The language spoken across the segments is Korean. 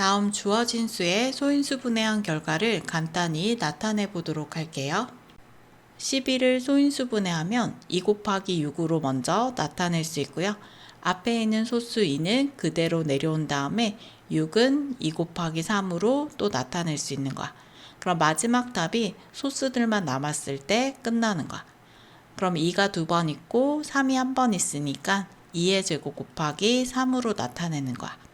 다음 주어진 수의 소인수 분해한 결과를 간단히 나타내 보도록 할게요. 11을 소인수 분해하면 2 곱하기 6으로 먼저 나타낼 수 있고요. 앞에 있는 소수 2는 그대로 내려온 다음에 6은 2 곱하기 3으로 또 나타낼 수 있는 거야. 그럼 마지막 답이 소수들만 남았을 때 끝나는 거야. 그럼 2가 두 번 있고 3이 한 번 있으니까 2의 제곱 곱하기 3으로 나타내는 거야.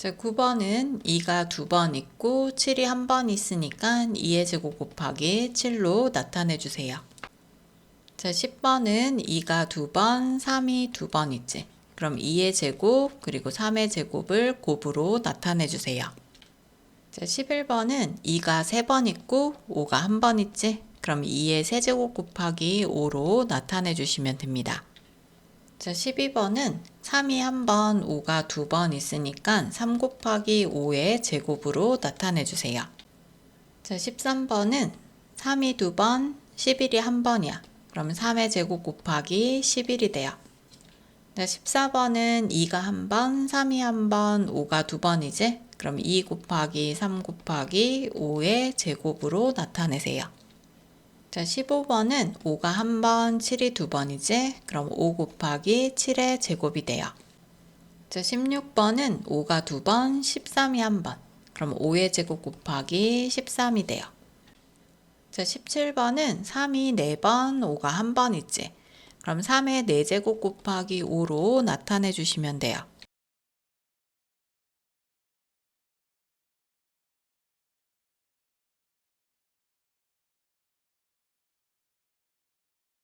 자, 9번은 2가 두 번 있고 7이 한 번 있으니까 2의 제곱 곱하기 7로 나타내 주세요. 자, 10번은 2가 두 번, 3이 두 번 있지. 그럼 2의 제곱 그리고 3의 제곱을 곱으로 나타내 주세요. 자, 11번은 2가 세 번 있고 5가 한 번 있지. 그럼 2의 세제곱 곱하기 5로 나타내 주시면 됩니다. 자, 12번은 3이 한 번, 5가 두 번 있으니까 3 곱하기 5의 제곱으로 나타내 주세요. 자, 13번은 3이 두 번, 11이 한 번이야. 그러면 3의 제곱 곱하기 11이 돼요. 자, 14번은 2가 한 번, 3이 한 번, 5가 두 번이지? 그럼 2 곱하기 3 곱하기 5의 제곱으로 나타내세요. 자, 15번은 5가 한 번, 7이 두 번이지? 그럼 5 곱하기 7의 제곱이 돼요. 자, 16번은 5가 두 번, 13이 한 번. 그럼 5의 제곱 곱하기 13이 돼요. 자, 17번은 3이 4번, 5가 한번 있지? 그럼 3의 4제곱 곱하기 5로 나타내 주시면 돼요.